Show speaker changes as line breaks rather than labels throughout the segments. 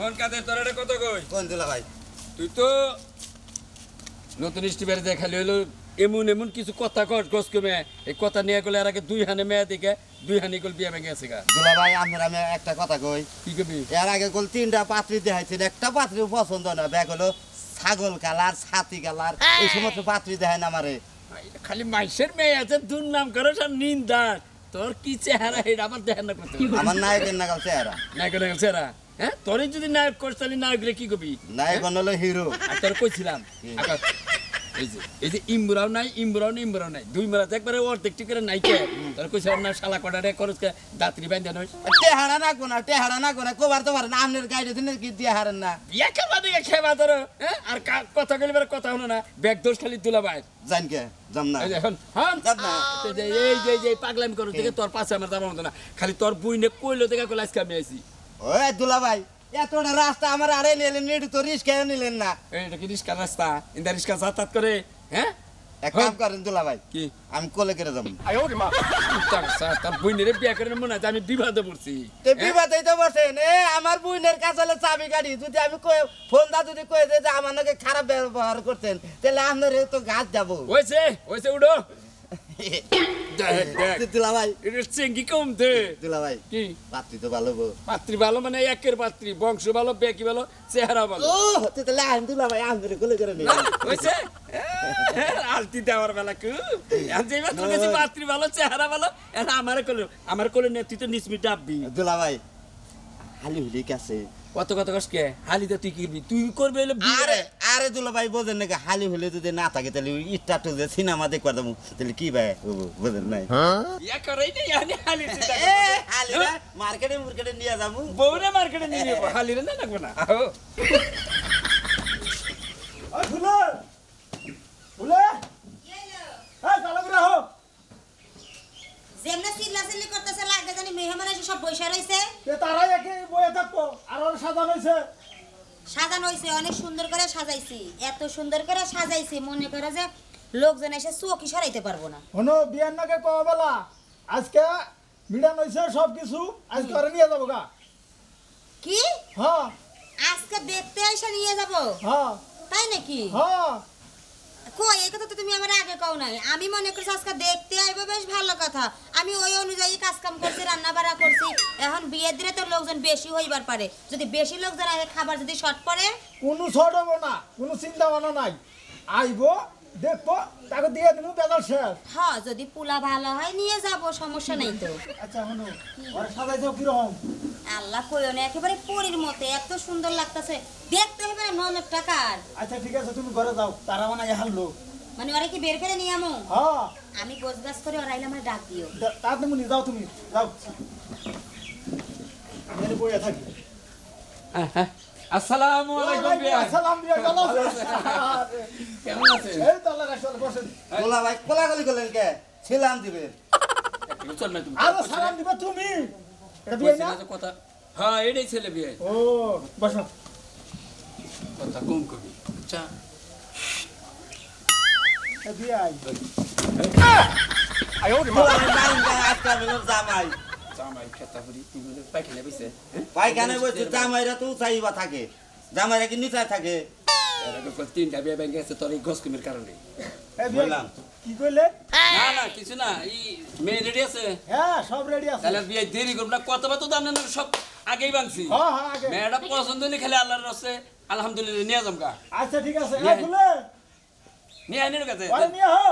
তোর এটা কত কই?
কোন দুলা ভাই?
তুই তো নতুন এমন এমন কিছু কথা গছ কমে এই কথা নিয়ে গেলে আর আগে দুই হানে মেয়ে দিকে দুই হানি গল বিয়া ভেঙে গেছে গা।
দুলা ভাই আপনার আমি একটা কথা কই।
কি কবি?
এর আগে কল তিনটা পাত্রী দেখাইছেন একটা পাত্রী পছন্দ না। ব্যাগ হলো ছাগল কালার ছাতি কালার এই সমস্ত পাত্রী দেখায় না আমারে
খালি মাইসের মেয়ে আছে দুর নাম করো সব তোর কি চেহারা এটা আমার দেখেন না করতে
আমার নায়কের নাগাল চেহারা।
নায়ক নায়ক চেহারা? হ্যাঁ? তোরই যদি নায়ক করছ তাহলে নায়ক রে কি কবি
নায়ক হলো হিরো
আর তোর কইছিলাম এই যে এই যে ইমরাও নাই ইমরাও নাই ইমরাও নাই। দুই মারাতে একবারে অর্ধেক টিকের নাই কে তোর কইছিলাম না শালা কটারে করস কে দাত্রি বাইন্দা নয়
টেহারা না কোনা টেহারা না কোনা কোবার তো পারেন আপনার গাইডে দিন কি দিয়ে হারেন না?
খেলবা দিকে খেবা তোর হ্যাঁ? আর কথা কইলে কথা হলো না। ব্যাগ দোষ খালি তুলা বাই
জান কে না।
এই যে এখন হন।
যাম না।
এই যে এই যে এই যে পাগলামি করো থেকে তোর পাশে আমার যাবার মতো না। খালি তোর বুইনে কইলো থেকে কইলা আজকে আমি আইছি।
ওই দুলা ভাই এতটা রাস্তা আমার আরে নিলেন তো নিলেন না।
এটা কি রিস্কা রাস্তা? ইন্দা রিস্কা যাতায়াত করে হ্যাঁ?
এক কাম করেন দুলা ভাই
কি?
আমি কোলে করে যাব।
তার বুইনের বিয়া করে মনে হয় আমি বিবাদে পড়ছি।
তে বিবাদেই তো বসেন এ আমার বুইনের কাছে হলে চাবি গাড়ি যদি আমি কয়ে ফোন দা যদি কয়ে যে আমার নাকি খারাপ ব্যবহার করতেন তাহলে আপনার তো গাছ যাব।
হয়েছে হয়েছে উঠো।
দুলা ভাই।
এটা চেঙ্গি কম দে।
দুলা ভাই
কি?
পাত্রী তো ভালো
পাত্রী ভালো মানে একের পাত্রী বংশ ভালো বেকি ভালো চেহারা ভালো।
ও তুই তাহলে আইন দুলা ভাই আমি কোলে করে নি।
হয়েছে আলতি দেওয়ার বেলা কু। পাত্রী ভালো চেহারা ভালো আমার কোলে আমার কোলে নে তুই তো নিসমি ডাববি।
দুলা ভাই হালি হুলি কাছে।
কত কত কষ্ট কে? হালিতে তুই কি করবি তুই করবি হলে
আরে দুলা ভাই বোঝেন নাকি হালি হলে যদি না থাকে তাহলে স্টার্ট যে সিনেমা দেখবার দেবো। তাহলে কি ভাই? বোঝেন নাই।
ইয়া হালি
হালি মার্কেটে মার্কেটে নিয়ে যাব।
বউরে মার্কেটে নিয়ে যাব। হালিরে না লাগবো না। আহো
ওই ফুলে ফুলে এই চালক রাহো
যেমনে চিল্লাচিল্লি করতেছে লাগে জানি মেহমান এসে সব বৈশা
তারাই একে বয়ে থাকব। আর ওর সাজানো হয়েছে
সাজানো হয়েছে অনেক সুন্দর করে সাজাইছি। এত সুন্দর করে সাজাইছি মনে করে যে লোকজন এসে চোখই সরাইতে পারব না।
হনো বিয়ার নাকে কবেলা আজকে মিডান হয়েছে সব কিছু আজকে আর নিয়ে যাব গা।
কি?
হ্যাঁ।
আজকে দেখতে এসে নিয়ে যাব?
হ্যাঁ।
তাই নাকি?
হ্যাঁ।
কই এই কথা তো তুমি আমার আগে কও নাই। আমি মনে করছি আজকে দেখতে আইবো বেশ ভালো কথা। আমি ওই অনুযায়ী কাজ কাম করছি রান্না বাড়া করছি। এখন বিয়ের দিনে তো লোকজন বেশি হইবার পারে। যদি বেশি লোকজন আগে খাবার যদি শর্ট পড়ে?
কোনো শর্ট হব না কোনো চিন্তা ভাবনা নাই। আইবো দেখব তাকে দিয়ে দিব বেজার শেষ।
হ্যাঁ যদি পোলা ভালো হয় নিয়ে যাব সমস্যা নেই তো।
আচ্ছা হনো ওরা সাজাইছো কীরকম?
আল্লাহ কইও না একেবারে পরীর মতো এত সুন্দর লাগতেছে। দেখতে হবে না নজর টাকার
আচ্ছা ঠিক আছে তুমি ঘরে যাও তারা মানে হারলো।
মানে ওরা কি বের করে নিয়ে আমো?
হ্যাঁ।
আমি গোছ করে ওরা আইলে আমার ডাক দিও।
তার তুমি যাও তুমি যাও। আমি বইয়া থাকি।
আসসালামু আলাইকুম বিয়া
সালাম দিয়া গেল
কেমন আছেন?
এই তো আল্লাহ রাখছে বসেন।
দুলা ভাই কোলাগুলি করলেন কে? ছিলাম দিবে।
একটু চল না তুমি।
আরও সালাম দিবা তুমি। এটা বিয়ে না?
কথা। হ্যাঁ এটাই ছেলে বিয়ে।
ও বসো।
কথা কম কবি। আচ্ছা।
বিয়ে আই
আজকাল জামাই।
জামাই খেতা করি তুই বলে বসে
পাইখানে বসে জামাইরা তো চাইবা থাকে। জামাইরা কি নিচায় থাকে?
তিনটা বিয়ে ভেঙে গেছে তোর এই গছ কমির কারণে।
বললাম।
কি কইলে?
না না কিছু না এই মেয়ে রেডি আছে?
হ্যাঁ সব রেডি আছে।
তাহলে বিয়ে দেরি করব না কত তো দাম সব আগেই বাংছি
হ্যাঁ হ্যাঁ আগে।
মেয়েটা পছন্দ নেই খালি আল্লাহর রসে আলহামদুলিল্লাহ নিয়ে যাম
আচ্ছা ঠিক আছে। এ
নিয়ে নিয়ে আইনের কাছে
ওরে নিয়ে হো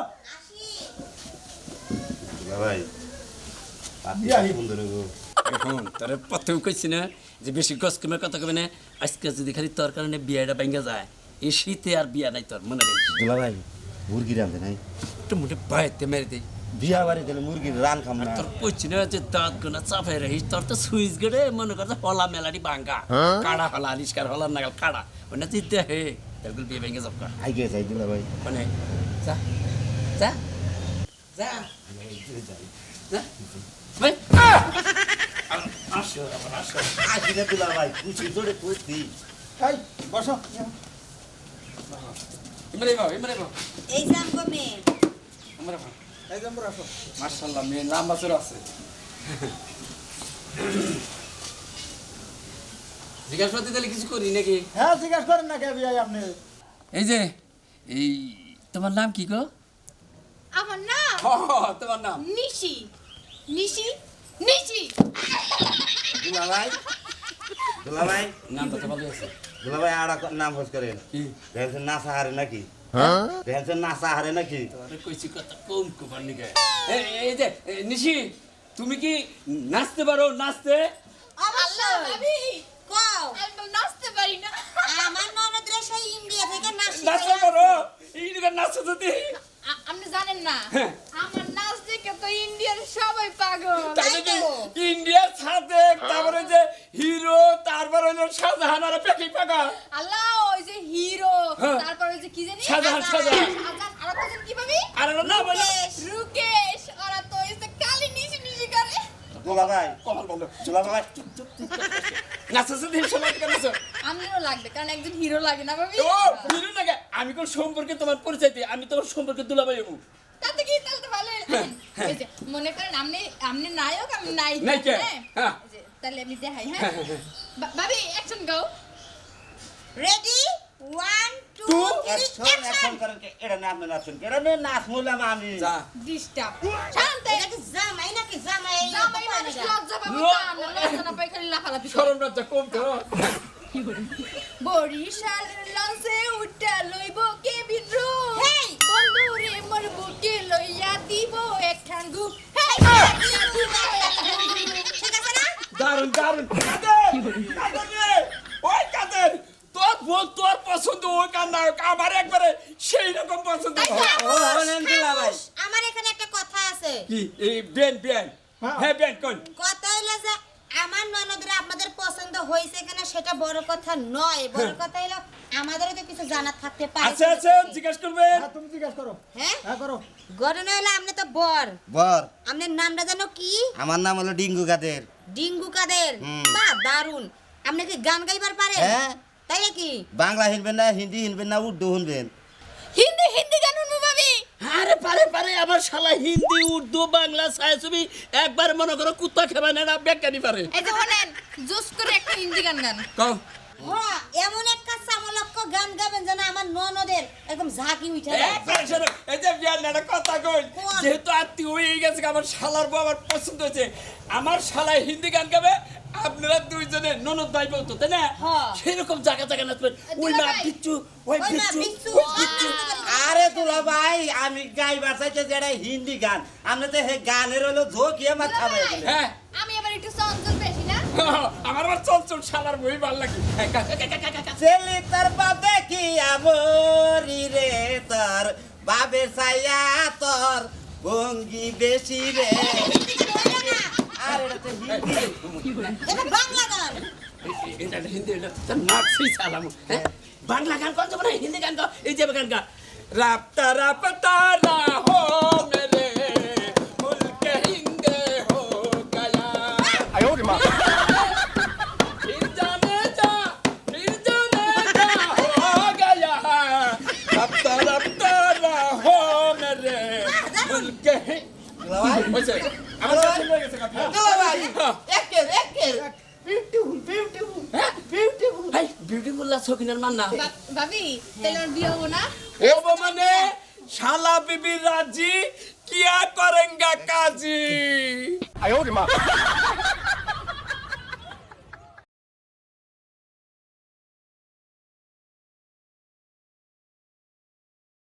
ভাই
বিয়ে আই
এখন তোর প্রথম কইছি না যে বেশি গছ কমের কথা কবে না আজকে যদি খালি তোর কারণে বিয়েটা ভেঙে যায় এই শীতে আর বিয়া নাই তোর মনে রাখিস?
দুলা ভাই মুরগি রান্ধে নাই।
একটু মুঠে বাইতে মেরে দেই
বিয়া বাড়ি দিলে মুরগির রান খাম না।
তোর কইছি না যে দাঁত গোনা চাপাই রহিস তোর তো সুইচ গেড়ে মনে করছে হলা মেলাটি ভাঙ্গা কাড়া হলা আলিস্কার হলা নাগাল কাড়া। ওনা জিতে হে তারগুলো বিয়ে ভেঙে যাব
আইগে যাই দুলা ভাই।
মানে যা যা যা। যা। ভাই আসো আসো।
আসি না দুলা ভাই তোরে খুশি
এই বসো।
ইমরে বাবা ইমরে বাবা
এই
ইমরে বাবা নাম বাছর আছে। জিজ্ঞাসা করতে তাহলে কিছু করি নাকি?
হ্যাঁ জিজ্ঞাসা করেন না কে বিয়াই আপনি।
এই যে এই তোমার নাম কি গো?
আমার নাম?
তোমার নাম?
নিশি। নিশি? নিশি।
দুলাভাই। দুলাভাই।
নামটা তো ভালো আছে
নাম হোস করেন।
কি?
দেখছেন নাসা হারে নাকি? দেখছেন নাসা হারে নাকি?
তোরে কইছি কথা কম কুমার নিকে। এই এই যে নিশি তুমি কি নাচতে পারো? নাচতে?
ভাবি
কও।
আমি নাচতে পারি না।
আমার ননদরা সেই ইন্ডিয়া থেকে নাচ
নাচতে পারো যদি।
আপনি জানেন না
হ্যাঁ।
আমার নাচ দেখে তো ইন্ডিয়ার সবাই পাগল
কি ইন্ডিয়ার সাথে তারপরে যে হিরো শাহজাহান আর পাকা
আল্লাহ ওই যে হিরো
হ্যাঁ।
তারপর ওই যে কি জানি?
শাহজাহান, শাহজাহান।
আর কি ভাবি?
আর না বলো
রুকেশ ওরা তো ওই যে কালি নিশি নিশি করে।
কমাল নাচো যদি সবাই কেন নাচো
আমিও লাগবে কারণ একজন হিরো লাগে না ভাবি।
ও হিরো না গে, আমি কোন সম্পর্কে তোমার পরিচয় দিই? আমি তোমার সম্পর্কে দুলাভাই হব।
তাতে কি তাহলে ভালো মনে করেন আপনি আপনি নায়ক আমি নায়িকা, হ্যাঁ?
হ্যাঁ।
তাহলে আমি দেখাই হ্যাঁ? বা- ভাবি অ্যাকশন গাও
ready one two
action action করেন কে? এটা না আপনি নাচুন কে এটা নাচ মুলাম আমি
যা।
ডিস্টার্ব শান্ত!
এটা কি জামাই নাকি জামাই?
জামাই মানুষ লজ্জা পাবে না। লজ্জা না পাই খালি লাফালাফি করে।
সরম রাজ্য কম
বরিশাল লঞ্চে উঠা লইব
ওই কাদের তোর বল তোর পছন্দ ওই গান আমার একবারে সেই রকম পছন্দ
ও হলেন দুলাভাই
আমার এখানে একটা কথা আছে
কি এই বেন বেন
হ্যাঁ।
হ্যাঁ বেন কোন
কথা হইল যে আমার ননদরা আপনাদের পছন্দ হয়েছে কিনা সেটা বড় কথা নয় বড় কথা হলো আমাদেরও তো কিছু জানার থাকতে পারে
জিজ্ঞেস
হ্যাঁ তুমি জিজ্ঞাসা করো
হ্যাঁ
হ্যাঁ করো
ঘটনা হলো আপনি তো বর
বর
আপনার নামটা জানো কি
আমার নাম হলো ডিঙ্গু গাদের
ডিঙ্গু কাদের?
হুম।
দারুণ আপনি কি গান গাইবার পারেন?
হ্যাঁ।
তাই নাকি?
বাংলা হিনবেন না হিন্দি হিনবেন না উর্দু শুনবেন
হিন্দি হিন্দি গান শুনব ভাবি।
আরে পারে পারে আমার শালা হিন্দি উর্দু বাংলা ছায়াছবি একবার মনে করো কুত্তা খেবা না বেকানি পারে।
এই যে শোনেন জোস করে একটা হিন্দি গান গান।
কও।
হ্যাঁ এমন একটা চামলক্ষ গান গাবেন যেন আমার ননদের একদম ঝাঁকি উঠে
এই যে বিয়ার কথা কই যেহেতু আত্মীয় হয়ে গেছে আমার শালার বউ আমার পছন্দ হয়েছে। আমার শালায় হিন্দি গান গাবে আপনারা দুইজনে ননদ ভাই বলতো তাই না?
হ্যাঁ।
সেরকম জায়গা জায়গা নাচবেন ওই মা বিচ্ছু ওই বিচ্ছু ওই
ও
বিচ্ছু।
আমি গাইবার চাইতে যেটা হিন্দি গান আপনি তো হে গানের হলো মাথা হ্যাঁ
আমি এবার একটু বেশি না?
আমার চল শালার বই ভালো লাগে।
ছেলে তোর বাপে কি আমরি রে তোর? বাপের ছায়া তোর ভঙ্গি বেশি রে। আর এটা তো হিন্দি
এটা বাংলা গান।
এটা হিন্দি এটা হ্যাঁ? বাংলা গান কর হিন্দি গান কর। এই যে গান গা রাপ্তা রাপতা না
বিউটিফুল বিউটিফুল বিউটিফুল
ভাই বিউটিফুল লা সকিনার মান না
ভাবি তাহলে বিয়ে হব না
ও মানে শালা বিবি রাজি কিয়া করেঙ্গা কাজী